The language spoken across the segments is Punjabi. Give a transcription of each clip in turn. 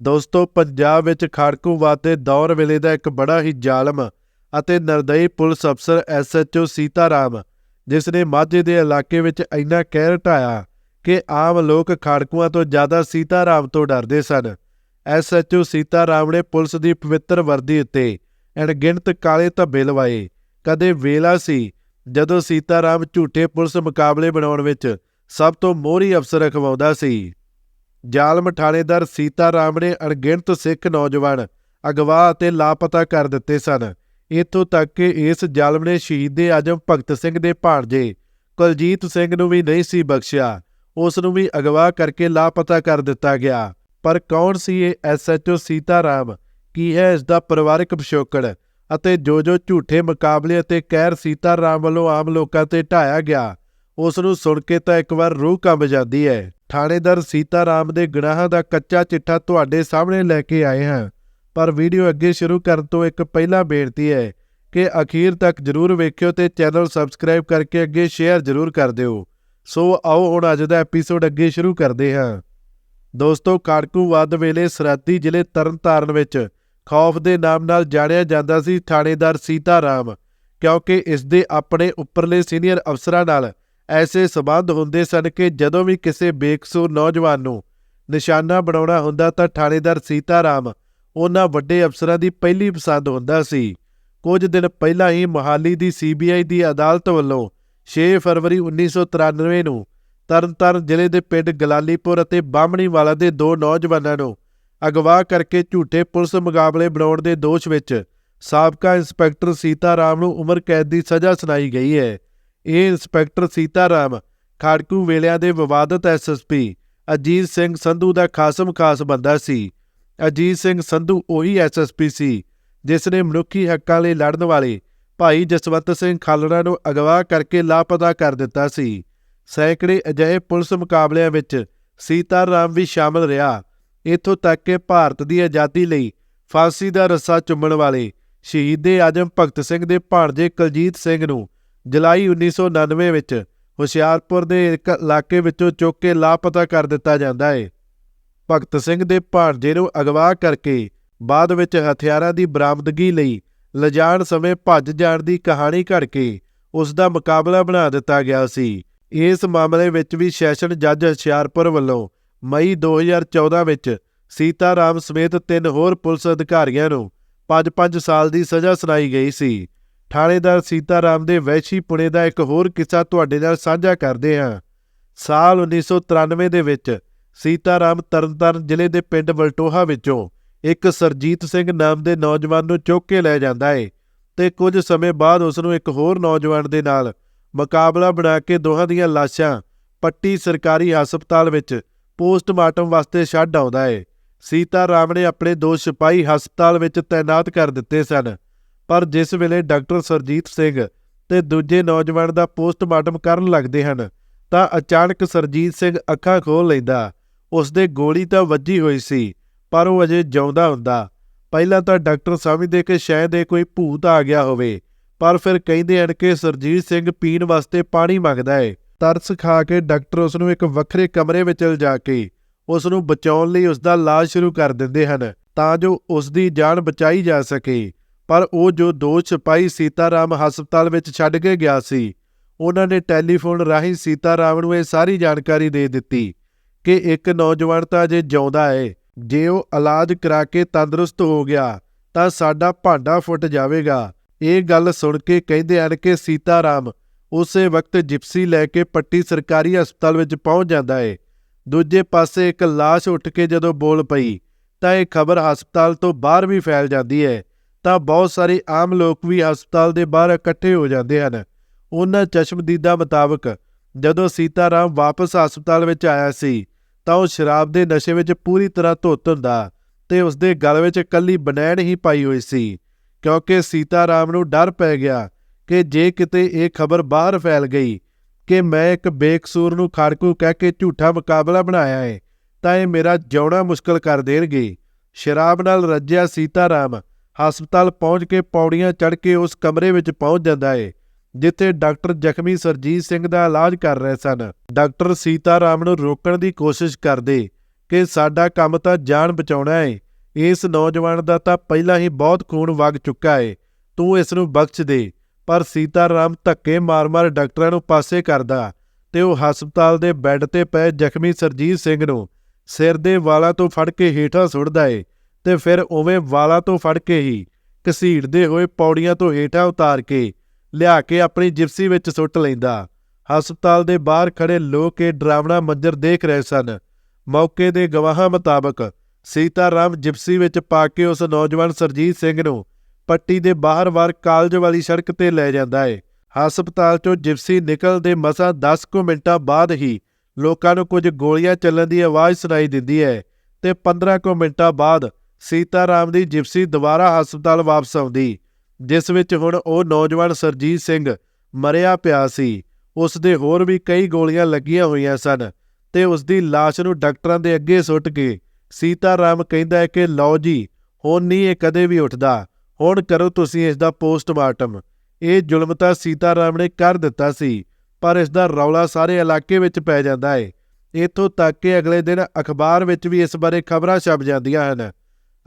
ਦੋਸਤੋ, ਪੰਜਾਬ ਵਿੱਚ ਖਾੜਕੂਵਾਦ ਦੇ ਦੌਰ ਵੇਲੇ ਦਾ ਇੱਕ ਬੜਾ ਹੀ ਜ਼ਾਲਮ ਅਤੇ ਨਿਰਦਈ ਪੁਲਿਸ ਅਫਸਰ ਐਸਐਚਓ ਸੀਤਾਰਾਮ, ਜਿਸ ਨੇ ਮਾਝੇ ਦੇ ਇਲਾਕੇ ਵਿੱਚ ਇੰਨਾ ਕਹਿਰ ਢਾਇਆ ਕਿ ਆਮ ਲੋਕ ਖਾੜਕੂਆਂ ਤੋਂ ਜ਼ਿਆਦਾ ਸੀਤਾਰਾਮ ਤੋਂ ਡਰਦੇ ਸਨ। ਐਸਐਚਓ ਸੀਤਾਰਾਮ ਨੇ ਪੁਲਿਸ ਦੀ ਪਵਿੱਤਰ ਵਰਦੀ ਉੱਤੇ ਅਣਗਿਣਤ ਕਾਲੇ ਧੱਬੇ ਲਵਾਏ। ਕਦੇ ਵੇਲਾ ਸੀ ਜਦੋਂ ਸੀਤਾਰਾਮ ਝੂਠੇ ਪੁਲਿਸ ਮੁਕਾਬਲੇ ਬਣਾਉਣ ਵਿੱਚ ਸਭ ਤੋਂ ਮੋਹਰੀ ਅਫਸਰ ਅਖਵਾਉਂਦਾ ਸੀ। ਜ਼ਾਲਮ ਥਾਣੇਦਾਰ ਸੀਤਾਰਾਮ ਨੇ ਅਣਗਿਣਤ ਸਿੱਖ ਨੌਜਵਾਨ ਅਗਵਾ ਅਤੇ ਲਾਪਤਾ ਕਰ ਦਿੱਤੇ ਸਨ। ਇੱਥੋਂ ਤੱਕ ਕਿ ਇਸ ਜ਼ਾਲਮ ਨੇ ਸ਼ਹੀਦ ਆਜਮ ਭਗਤ ਸਿੰਘ ਦੇ ਭਾਣਜੇ ਕੁਲਜੀਤ ਸਿੰਘ ਨੂੰ ਵੀ ਨਹੀਂ ਸੀ ਬਖਸ਼ਿਆ। ਉਸ ਨੂੰ ਵੀ ਅਗਵਾ ਕਰਕੇ ਲਾਪਤਾ ਕਰ ਦਿੱਤਾ ਗਿਆ। ਪਰ ਕੌਣ ਸੀ ਇਹ ਐਸਐਚਓ ਸੀਤਾਰਾਮ ਕੀ ਹੈ ਇਸ ਦਾ ਪਰਿਵਾਰਕ ਪਿਛੋਕੜ ਅਤੇ ਜੋ ਜੋ ਝੂਠੇ ਮੁਕਾਬਲੇ ਅਤੇ ਕਹਿਰ ਸੀਤਾ ਰਾਮ ਵੱਲੋਂ ਆਮ ਲੋਕਾਂ ਤੇ ਢਾਇਆ ਗਿਆ, ਉਸ ਨੂੰ ਸੁਣ ਕੇ ਤਾਂ ਇੱਕ ਵਾਰ ਰੂਹ ਕੰਬ ਜਾਂਦੀ ਹੈ। ਥਾਣੇਦਾਰ ਸੀਤਾਰਾਮ ਦੇ ਗੁਨਾਹਾਂ ਦਾ ਕੱਚਾ ਚਿੱਠਾ ਤੁਹਾਡੇ ਸਾਹਮਣੇ ਲੈ ਕੇ ਆਏ ਹਾਂ। ਪਰ ਵੀਡੀਓ ਅੱਗੇ ਸ਼ੁਰੂ ਕਰਨ ਤੋਂ ਇੱਕ ਪਹਿਲਾ ਬੇਨਤੀ ਹੈ ਕਿ ਅਖੀਰ ਤੱਕ ਜਰੂਰ ਵੇਖਿਓ ਤੇ ਚੈਨਲ ਸਬਸਕ੍ਰਾਈਬ ਕਰਕੇ ਅੱਗੇ ਸ਼ੇਅਰ ਜਰੂਰ ਕਰ ਦਿਓ। ਸੋ ਆਓ ਹੁਣ ਅੱਜ ਦਾ ਐਪੀਸੋਡ ਅੱਗੇ ਸ਼ੁਰੂ ਕਰਦੇ ਹਾਂ। ਦੋਸਤੋ ਕਾੜਕੂਵਾਦ ਵੇਲੇ ਸਰਹੱਦੀ ਜ਼ਿਲ੍ਹੇ ਤਰਨਤਾਰਨ ਵਿੱਚ ਖੌਫ ਦੇ ਨਾਮ ਨਾਲ ਜਾਣਿਆ ਜਾਂਦਾ ਸੀ ਥਾਣੇਦਾਰ ਸੀਤਾਰਾਮ, ਕਿਉਂਕਿ ਇਸ ਦੇ ਆਪਣੇ ਉੱਪਰਲੇ ਸੀਨੀਅਰ ਅਫਸਰਾਂ ਨਾਲ ਐਸੇ ਸਬੰਧ ਹੁੰਦੇ ਸਨ ਕਿ ਜਦੋਂ ਵੀ ਕਿਸੇ ਬੇਕਸੂਰ ਨੌਜਵਾਨ ਨੂੰ ਨਿਸ਼ਾਨਾ ਬਣਾਉਣਾ ਹੁੰਦਾ ਤਾਂ ਥਾਣੇਦਾਰ ਸੀਤਾਰਾਮ ਉਹਨਾਂ ਵੱਡੇ ਅਫਸਰਾਂ ਦੀ ਪਹਿਲੀ ਪਸੰਦ ਹੁੰਦਾ ਸੀ। ਕੁਝ ਦਿਨ ਪਹਿਲਾਂ ਹੀ ਮੋਹਾਲੀ ਦੀ ਸੀਬੀਆਈ ਦੀ ਅਦਾਲਤ ਵੱਲੋਂ 6 ਫਰਵਰੀ 1993 ਨੂੰ ਤਰਨਤਾਰਨ ਜ਼ਿਲ੍ਹੇ ਦੇ ਪਿੰਡ ਗਲਾਲੀਪੁਰ ਅਤੇ ਬਾਹਮਣੀਵਾਲਾ ਦੇ ਦੋ ਨੌਜਵਾਨਾਂ ਨੂੰ ਅਗਵਾ ਕਰਕੇ ਝੂਠੇ ਪੁਲਿਸ ਮੁਕਾਬਲੇ ਬਣਾਉਣ ਦੇ ਦੋਸ਼ ਵਿੱਚ ਸਾਬਕਾ ਇੰਸਪੈਕਟਰ ਸੀਤਾਰਾਮ ਨੂੰ ਉਮਰ ਕੈਦ ਦੀ ਸਜ਼ਾ ਸੁਣਾਈ ਗਈ ਹੈ। ਇਹ ਇੰਸਪੈਕਟਰ ਸੀਤਾਰਾਮ ਖਾੜਕੂ ਵੇਲਿਆਂ ਦੇ ਵਿਵਾਦਤ ਐਸਐਸਪੀ ਅਜੀਤ ਸਿੰਘ ਸੰਧੂ ਦਾ ਖਾਸਮ ਖਾਸ ਬੰਦਾ ਸੀ। ਅਜੀਤ ਸਿੰਘ ਸੰਧੂ ਉਹੀ ਐਸਐਸਪੀ ਸੀ, ਜਿਸ ਨੇ ਮਨੁੱਖੀ ਹੱਕਾਂ ਲਈ ਲੜਨ ਵਾਲੇ ਭਾਈ ਜਸਵੰਤ ਸਿੰਘ ਖਾਲੜਾ ਨੂੰ ਅਗਵਾ ਕਰਕੇ ਲਾਪਤਾ ਕਰ ਦਿੱਤਾ ਸੀ। ਸੈਂਕੜੇ ਅਜਿਹੇ ਪੁਲਿਸ ਮੁਕਾਬਲਿਆਂ ਵਿੱਚ ਸੀਤਾਰਾਮ ਵੀ ਸ਼ਾਮਲ ਰਿਹਾ। ਇੱਥੋਂ ਤੱਕ ਕਿ ਭਾਰਤ ਦੀ ਆਜ਼ਾਦੀ ਲਈ ਫਾਂਸੀ ਦਾ ਰੱਸਾ ਚੁੰਮਣ ਵਾਲੇ ਸ਼ਹੀਦ ਆਜਮ ਭਗਤ ਸਿੰਘ ਦੇ ਭਾਣਜੇ ਕੁਲਜੀਤ ਸਿੰਘ ਨੂੰ ਜੁਲਾਈ 1999 ਵਿੱਚ ਹੁਸ਼ਿਆਰਪੁਰ ਦੇ ਇੱਕ ਇਲਾਕੇ ਵਿੱਚੋਂ ਚੁੱਕ ਕੇ ਲਾਪਤਾ ਕਰ ਦਿੱਤਾ ਜਾਂਦਾ ਹੈ ਭਗਤ ਸਿੰਘ ਦੇ ਭਾਣਜੇ ਨੂੰ ਅਗਵਾ ਕਰਕੇ ਬਾਅਦ ਵਿੱਚ ਹਥਿਆਰਾਂ ਦੀ ਬਰਾਮਦਗੀ ਲਈ ਲਿਜਾਣ ਸਮੇਂ ਭੱਜ ਜਾਣ ਦੀ ਕਹਾਣੀ ਘੜ ਕੇ ਉਸ ਦਾ ਮੁਕਾਬਲਾ ਬਣਾ ਦਿੱਤਾ ਗਿਆ ਸੀ। ਇਸ ਮਾਮਲੇ ਵਿੱਚ ਵੀ ਸੈਸ਼ਨ ਜੱਜ ਹੁਸ਼ਿਆਰਪੁਰ ਵੱਲੋਂ ਮਈ 2014 ਵਿੱਚ ਸੀਤਾਰਾਮ ਸਮੇਤ ਤਿੰਨ ਹੋਰ ਪੁਲਿਸ ਅਧਿਕਾਰੀਆਂ ਨੂੰ 5-5 ਸਾਲ ਦੀ ਸਜ਼ਾ ਸੁਣਾਈ ਗਈ ਸੀ। ਥਾਣੇਦਾਰ ਸੀਤਾਰਾਮ ਦੇ ਵੈਸ਼ੀ ਪੁਣੇ ਦਾ ਇੱਕ ਹੋਰ ਕਿੱਸਾ ਤੁਹਾਡੇ ਨਾਲ ਸਾਂਝਾ ਕਰਦੇ ਹਾਂ। ਸਾਲ 1993 ਦੇ ਵਿੱਚ ਸੀਤਾਰਾਮ ਤਰਨਤਾਰਨ ਜ਼ਿਲ੍ਹੇ ਦੇ ਪਿੰਡ ਵਲਟੋਹਾ ਵਿੱਚੋਂ ਇੱਕ ਸਰਜੀਤ ਸਿੰਘ ਨਾਮ ਦੇ ਨੌਜਵਾਨ ਨੂੰ ਚੁੱਕ ਕੇ ਲੈ ਜਾਂਦਾ ਏ ਤੇ ਕੁਝ ਸਮੇਂ ਬਾਅਦ ਉਸ ਨੂੰ ਇੱਕ ਹੋਰ ਨੌਜਵਾਨ ਦੇ ਨਾਲ ਮੁਕਾਬਲਾ ਬਣਾ ਕੇ ਦੋਹਾਂ ਦੀਆਂ ਲਾਸ਼ਾਂ ਪੱਟੀ ਸਰਕਾਰੀ ਹਸਪਤਾਲ ਵਿੱਚ ਪੋਸਟਮਾਰਟਮ ਵਾਸਤੇ ਛੱਡ ਆਉਂਦਾ ਏ। ਸੀਤਾਰਾਮ ਨੇ ਆਪਣੇ ਦੋ ਸਿਪਾਹੀ ਹਸਪਤਾਲ ਵਿੱਚ ਤਾਇਨਾਤ ਕਰ ਦਿੱਤੇ ਸਨ। ਪਰ ਜਿਸ ਵੇਲੇ ਡਾਕਟਰ ਸਰਜੀਤ ਸਿੰਘ ਤੇ ਦੂਜੇ ਨੌਜਵਾਨ ਦਾ ਪੋਸਟਮਾਰਟਮ ਕਰਨ ਲੱਗਦੇ ਹਨ, ਤਾਂ ਅਚਾਨਕ ਸਰਜੀਤ ਸਿੰਘ ਅੱਖਾਂ ਖੋਲ ਲੈਂਦਾ। ਉਸ ਦੇ ਗੋਲੀ ਤਾਂ ਵੱਜੀ ਹੋਈ ਸੀ, ਪਰ ਉਹ ਅਜੇ ਜਿਉਂਦਾ ਹੁੰਦਾ। ਪਹਿਲਾਂ ਤਾਂ ਡਾਕਟਰ ਸਮਝਦੇ ਕਿ ਸ਼ਾਇਦ ਇਹ ਕੋਈ ਭੂਤ ਆ ਗਿਆ ਹੋਵੇ, ਪਰ ਫਿਰ ਕਹਿੰਦੇ ਹਨ ਕਿ ਸਰਜੀਤ ਸਿੰਘ ਪੀਣ ਵਾਸਤੇ ਪਾਣੀ ਮੰਗਦਾ ਹੈ ਤਰਸ ਖਾ ਕੇ ਡਾਕਟਰ ਉਸ ਨੂੰ ਇੱਕ ਵੱਖਰੇ ਕਮਰੇ ਵਿੱਚ ਲਿਜਾ ਕੇ ਉਸ ਨੂੰ ਬਚਾਉਣ ਲਈ ਉਸ ਦਾ ਇਲਾਜ ਸ਼ੁਰੂ ਕਰ ਦਿੰਦੇ ਹਨ, ਤਾਂ ਜੋ ਉਸ ਦੀ ਜਾਨ ਬਚਾਈ ਜਾ ਸਕੇ। ਪਰ ਉਹ ਜੋ ਦੋ ਸਿਪਾਹੀ ਸੀਤਾਰਾਮ ਹਸਪਤਾਲ ਵਿੱਚ ਛੱਡ ਕੇ ਗਿਆ ਸੀ, ਉਹਨਾਂ ਨੇ ਟੈਲੀਫੋਨ ਰਾਹੀਂ ਸੀਤਾਰਾਮ ਨੂੰ ਇਹ ਸਾਰੀ ਜਾਣਕਾਰੀ ਦੇ ਦਿੱਤੀ ਕਿ ਇੱਕ ਨੌਜਵਾਨ ਤਾਂ ਅਜੇ ਜਿਉਂਦਾ ਏ, ਜੇ ਉਹ ਇਲਾਜ ਕਰਾ ਕੇ ਤੰਦਰੁਸਤ ਹੋ ਗਿਆ, ਤਾਂ ਸਾਡਾ ਭਾਂਡਾ ਫੁੱਟ ਜਾਵੇਗਾ। ਇਹ ਗੱਲ ਸੁਣ ਕੇ ਕਹਿੰਦੇ ਹਨ ਕਿ ਸੀਤਾਰਾਮ ਉਸੇ ਵਕਤ ਜਿਪਸੀ ਲੈ ਕੇ ਪੱਟੀ ਸਰਕਾਰੀ ਹਸਪਤਾਲ ਵਿੱਚ ਪਹੁੰਚ ਜਾਂਦਾ ਹੈ ਦੂਜੇ ਪਾਸੇ ਇੱਕ ਲਾਸ਼ ਉੱਠ ਕੇ ਜਦੋਂ ਬੋਲ ਪਈ, ਤਾਂ ਇਹ ਖਬਰ ਹਸਪਤਾਲ ਤੋਂ ਬਾਹਰ ਵੀ ਫੈਲ ਜਾਂਦੀ ਹੈ ਤਾਂ ਬਹੁਤ ਸਾਰੇ ਆਮ ਲੋਕ ਵੀ ਹਸਪਤਾਲ ਦੇ ਬਾਹਰ ਇਕੱਠੇ ਹੋ ਜਾਂਦੇ ਹਨ। ਉਹਨਾਂ ਚਸ਼ਮਦੀਦਾ ਮੁਤਾਬਕ ਜਦੋਂ ਸੀਤਾਰਾਮ ਵਾਪਸ ਹਸਪਤਾਲ ਵਿੱਚ ਆਇਆ ਸੀ, ਤਾਂ ਉਹ ਸ਼ਰਾਬ ਦੇ ਨਸ਼ੇ ਵਿੱਚ ਪੂਰੀ ਤਰ੍ਹਾਂ ਧੁੱਤ ਹੁੰਦਾ ਤੇ ਉਸ ਦੇ ਗਲ ਵਿੱਚ ਕੱਲੀ ਬਨੈਣ ਹੀ ਪਾਈ ਹੋਈ ਸੀ, ਕਿਉਂਕਿ ਸੀਤਾਰਾਮ ਨੂੰ ਡਰ ਪੈ ਗਿਆ ਕਿ ਜੇ ਕਿਤੇ ਇਹ ਖਬਰ ਬਾਹਰ ਫੈਲ ਗਈ ਕਿ ਮੈਂ ਇੱਕ ਬੇਕਸੂਰ ਨੂੰ ਖਾੜਕੂ ਕਹਿ ਕੇ ਝੂਠਾ ਮੁਕਾਬਲਾ ਬਣਾਇਆ ਹੈ ਤਾਂ ਇਹ ਮੇਰਾ ਜਿਉਣਾ ਮੁਸ਼ਕਲ ਕਰ ਦੇਣਗੇ। ਸ਼ਰਾਬ ਨਾਲ ਰੱਜਿਆ ਸੀਤਾਰਾਮ ਹਸਪਤਾਲ ਪਹੁੰਚ ਕੇ ਪੌੜੀਆਂ ਚੜ੍ਹ ਕੇ ਉਸ ਕਮਰੇ ਵਿੱਚ ਪਹੁੰਚ ਜਾਂਦਾ ਏ, ਜਿੱਥੇ ਡਾਕਟਰ ਜ਼ਖਮੀ ਸਰਜੀਤ ਸਿੰਘ ਦਾ ਇਲਾਜ ਕਰ ਰਹੇ ਸਨ। ਡਾਕਟਰ ਸੀਤਾ ਰਾਮ ਨੂੰ ਰੋਕਣ ਦੀ ਕੋਸ਼ਿਸ਼ ਕਰਦੇ ਕਿ ਸਾਡਾ ਕੰਮ ਤਾਂ ਜਾਨ ਬਚਾਉਣਾ ਏ, ਇਸ ਨੌਜਵਾਨ ਦਾ ਤਾਂ ਪਹਿਲਾਂ ਹੀ ਬਹੁਤ ਖੂਨ ਵਗ ਚੁੱਕਾ ਹੈ ਤੂੰ ਇਸ ਨੂੰ ਬਖਸ਼ ਦੇ, ਪਰ ਸੀਤਾ ਰਾਮ ਧੱਕੇ ਮਾਰ-ਮਾਰ ਡਾਕਟਰਾਂ ਨੂੰ ਪਾਸੇ ਕਰਦਾ ਤੇ ਉਹ ਹਸਪਤਾਲ ਦੇ ਬੈੱਡ ਤੇ ਪਏ ਜ਼ਖਮੀ ਸਰਜੀਤ ਸਿੰਘ ਨੂੰ ਸਿਰ ਦੇ ਵਾਲਾਂ ਤੋਂ ਫੜ ਕੇ ਹੇਠਾਂ ਸੁੱਟਦਾ ਏ ਤੇ ਫਿਰ ਉਵੇਂ ਵਾਲਾਂ ਤੋਂ ਫੜ ਕੇ ਹੀ ਘਸੀੜਦੇ ਹੋਏ ਪੌੜੀਆਂ ਤੋਂ ਹੇਠਾਂ ਉਤਾਰ ਕੇ ਲਿਆ ਕੇ ਆਪਣੀ ਜਿਪਸੀ ਵਿੱਚ ਸੁੱਟ ਲੈਂਦਾ। ਹਸਪਤਾਲ ਦੇ ਬਾਹਰ ਖੜੇ ਲੋਕ ਇਹ ਡਰਾਵਣਾ ਮੰਜ਼ਰ ਦੇਖ ਰਹੇ ਸਨ। ਮੌਕੇ ਦੇ ਗਵਾਹਾਂ ਮੁਤਾਬਕ ਸੀਤਾਰਾਮ ਜਿਪਸੀ ਵਿੱਚ ਪਾ ਕੇ ਉਸ ਨੌਜਵਾਨ ਸਰਜੀਤ ਸਿੰਘ ਨੂੰ ਪੱਟੀ ਦੇ ਬਾਹਰ ਵਾਰ ਕਾਲਜ ਵਾਲੀ ਸੜਕ ਤੇ ਲੈ ਜਾਂਦਾ ਹੈ ਹਸਪਤਾਲ ਚੋਂ ਜਿਪਸੀ ਨਿਕਲਦੇ ਮਸਾਂ 10 ਕੁ ਮਿੰਟਾਂ ਬਾਅਦ ਹੀ ਲੋਕਾਂ ਨੂੰ ਕੁਝ ਗੋਲੀਆਂ ਚੱਲਣ ਦੀ ਆਵਾਜ਼ ਸੁਣਾਈ ਦਿੰਦੀ ਹੈ ਤੇ 15 ਕੁ ਮਿੰਟਾਂ ਬਾਅਦ ਸੀਤਾਰਾਮ ਦੀ ਜਿਪਸੀ ਦੁਬਾਰਾ ਹਸਪਤਾਲ ਵਾਪਸ ਆਉਂਦੀ, ਜਿਸ ਵਿੱਚ ਹੁਣ ਉਹ ਨੌਜਵਾਨ ਸਰਜੀਤ ਸਿੰਘ ਮਰਿਆ ਪਿਆ ਸੀ। ਉਸ ਦੇ ਹੋਰ ਵੀ ਕਈ ਗੋਲੀਆਂ ਲੱਗੀਆਂ ਹੋਈਆਂ ਸਨ ਤੇ ਉਸ ਦੀ ਲਾਸ਼ ਨੂੰ ਡਾਕਟਰਾਂ ਦੇ ਅੱਗੇ ਸੁੱਟ ਕੇ ਸੀਤਾਰਾਮ ਕਹਿੰਦਾ ਹੈ ਕਿ, ਲਓ ਜੀ, ਹੁਣ ਨਹੀਂ ਇਹ ਕਦੇ ਵੀ ਉੱਠਦਾ। ਹੁਣ ਕਰੋ ਤੁਸੀਂ ਇਸ ਦਾ ਪੋਸਟਮਾਰਟਮ। ਇਹ ਜ਼ੁਲਮ ਤਾਂ ਸੀਤਾਰਾਮ ਨੇ ਕਰ ਦਿੱਤਾ ਸੀ, ਪਰ ਇਸ ਦਾ ਰੌਲਾ ਸਾਰੇ ਇਲਾਕੇ ਵਿੱਚ ਪੈ ਜਾਂਦਾ ਹੈ ਇਥੋਂ ਤੱਕ ਕਿ ਅਗਲੇ ਦਿਨ ਅਖਬਾਰ ਵਿੱਚ ਵੀ ਇਸ ਬਾਰੇ ਖਬਰਾਂ ਛਪ ਜਾਂਦੀਆਂ ਹਨ।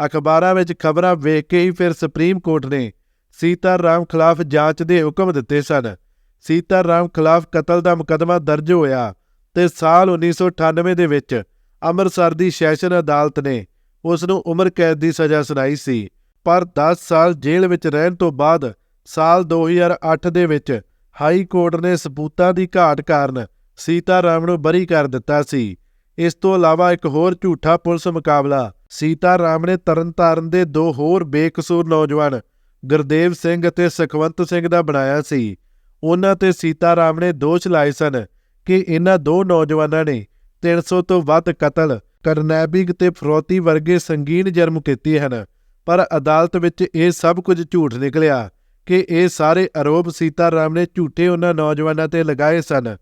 ਅਖਬਾਰਾਂ ਵਿੱਚ ਖਬਰਾਂ ਵੇਖ ਕੇ ਹੀ ਫਿਰ ਸੁਪਰੀਮ ਕੋਰਟ ਨੇ ਸੀਤਾਰਾਮ ਖਿਲਾਫ ਜਾਂਚ ਦੇ ਹੁਕਮ ਦਿੱਤੇ ਸਨ। ਸੀਤਾਰਾਮ ਖਿਲਾਫ ਕਤਲ ਦਾ ਮੁਕੱਦਮਾ ਦਰਜ ਹੋਇਆ ਤੇ ਸਾਲ 1998 ਦੇ ਵਿੱਚ ਅੰਮ੍ਰਿਤਸਰ ਦੀ ਸੈਸ਼ਨ ਅਦਾਲਤ ਨੇ ਉਸ ਨੂੰ ਉਮਰ ਕੈਦ ਦੀ ਸਜ਼ਾ ਸੁਣਾਈ ਸੀ। ਪਰ 10 ਸਾਲ ਜੇਲ੍ਹ ਵਿੱਚ ਰਹਿਣ ਤੋਂ ਬਾਅਦ ਸਾਲ 2008 ਦੇ ਵਿੱਚ ਹਾਈ ਕੋਰਟ ਨੇ ਸਬੂਤਾਂ ਦੀ ਘਾਟ ਕਾਰਨ ਸੀਤਾ ਰਾਮ ਨੂੰ ਬਰੀ ਕਰ ਦਿੱਤਾ ਸੀ। ਇਸ ਤੋਂ ਇਲਾਵਾ ਇੱਕ ਹੋਰ ਝੂਠਾ ਪੁਲਿਸ ਮੁਕਾਬਲਾ ਸੀਤਾਰਾਮ ਨੇ ਤਰਨਤਾਰਨ ਦੇ ਦੋ ਹੋਰ ਬੇਕਸੂਰ ਨੌਜਵਾਨ, ਗੁਰਦੇਵ ਸਿੰਘ ਅਤੇ ਸੁਖਵੰਤ ਸਿੰਘ ਦਾ ਬਣਾਇਆ ਸੀ। ਉਹਨਾਂ ਤੇ ਸੀਤਾਰਾਮ ਨੇ ਦੋਸ਼ ਲਾਏ ਸਨ ਕਿ ਇਹਨਾਂ ਦੋ ਨੌਜਵਾਨਾਂ ਨੇ 300 ਤੋਂ ਵੱਧ ਕਤਲ, ਕਰਨੈਬਿੰਗ ਤੇ ਫਰੋਤੀ ਵਰਗੇ ਸੰਗੀਨ ਜਰਮ ਕੀਤੇ ਹਨ। ਪਰ ਅਦਾਲਤ ਵਿੱਚ ਇਹ ਸਭ ਕੁਝ ਝੂਠ ਨਿਕਲਿਆ ਕਿ ਇਹ ਸਾਰੇ ਆਰੋਪ ਸੀਤਾਰਾਮ ਨੇ ਝੂਠੇ ਉਹਨਾਂ ਨੌਜਵਾਨਾਂ ਤੇ ਲਗਾਏ ਸਨ।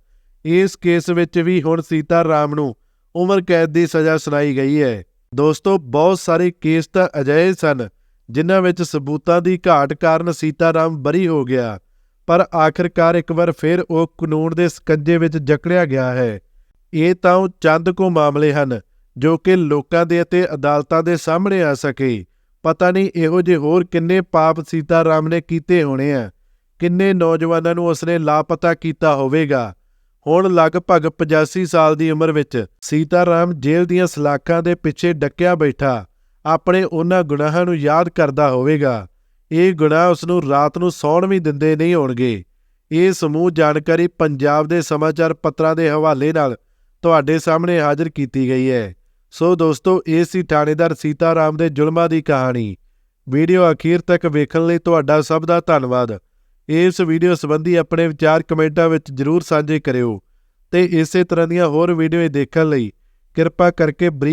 ਇਸ ਕੇਸ ਵਿੱਚ ਵੀ ਹੁਣ ਸੀਤਾਰਾਮ ਨੂੰ ਉਮਰ ਕੈਦ ਦੀ ਸਜ਼ਾ ਸੁਣਾਈ ਗਈ ਹੈ। ਦੋਸਤੋ, ਬਹੁਤ ਸਾਰੇ ਕੇਸ ਤਾਂ ਅਜਿਹੇ ਸਨ, ਜਿਨ੍ਹਾਂ ਵਿੱਚ ਸਬੂਤਾਂ ਦੀ ਘਾਟ ਕਾਰਨ ਸੀਤਾਰਾਮ ਬਰੀ ਹੋ ਗਿਆ, ਪਰ ਆਖਰਕਾਰ ਇੱਕ ਵਾਰ ਫਿਰ ਉਹ ਕਾਨੂੰਨ ਦੇ ਸਕੰਜੇ ਵਿੱਚ ਜਕੜਿਆ ਗਿਆ ਹੈ। ਇਹ ਤਾਂ ਉਹ ਚੰਦ ਕੋ ਮਾਮਲੇ ਹਨ, ਜੋ ਕਿ ਲੋਕਾਂ ਦੇ ਅਤੇ ਅਦਾਲਤਾਂ ਦੇ ਸਾਹਮਣੇ ਆ ਸਕੇ। ਪਤਾ ਨਹੀਂ ਇਹੋ ਜਿਹੇ ਹੋਰ ਕਿੰਨੇ ਪਾਪ ਸੀਤਾਰਾਮ ਨੇ ਕੀਤੇ ਹੋਣੇ ਆ, ਕਿੰਨੇ ਨੌਜਵਾਨਾਂ ਨੂੰ ਉਸਨੇ ਲਾਪਤਾ ਕੀਤਾ ਹੋਵੇਗਾ। ਹੁਣ ਲਗਭਗ 85 ਸਾਲ ਦੀ ਉਮਰ ਵਿੱਚ ਸੀਤਾਰਾਮ ਜੇਲ੍ਹ ਦੀਆਂ ਸਲਾਖਾਂ ਦੇ ਪਿੱਛੇ ਡੱਕਿਆ ਬੈਠਾ। ਆਪਣੇ ਉਹਨਾਂ ਗੁਨਾਹਾਂ ਨੂੰ ਯਾਦ ਕਰਦਾ ਹੋਵੇਗਾ। ਇਹ ਗੁਨਾਹ ਉਸ ਨੂੰ ਰਾਤ ਨੂੰ ਸੌਣ ਵੀ ਦਿੰਦੇ ਨਹੀਂ ਹੋਣਗੇ। ਇਹ ਸਮੂਹ ਜਾਣਕਾਰੀ ਪੰਜਾਬ ਦੇ ਸਮਾਚਾਰ ਪੱਤਰਾਂ ਦੇ ਹਵਾਲੇ ਨਾਲ ਤੁਹਾਡੇ ਸਾਹਮਣੇ ਹਾਜ਼ਰ ਕੀਤੀ ਗਈ ਹੈ। ਸੋ ਦੋਸਤੋ, ਇਹ ਸੀ ਥਾਣੇਦਾਰ ਸੀਤਾਰਾਮ ਦੇ ਜ਼ੁਲਮਾਂ ਦੀ ਕਹਾਣੀ। ਵੀਡੀਓ ਅਖੀਰ ਤੱਕ ਵੇਖਣ ਲਈ ਤੁਹਾਡਾ ਸਭ ਦਾ ਧੰਨਵਾਦ। ਇਸ ਵੀਡੀਓ ਸੰਬੰਧੀ ਆਪਣੇ ਵਿਚਾਰ ਕਮੈਂਟਾਂ ਵਿੱਚ ਜਰੂਰ ਸਾਂਝੇ ਕਰਿਓ ਤੇ ਇਸੇ ਤਰ੍ਹਾਂ ਦੀਆਂ ਹੋਰ ਵੀਡੀਓ ਦੇਖਣ ਲਈ ਕਿਰਪਾ ਕਰਕੇ ਬਰੀਫ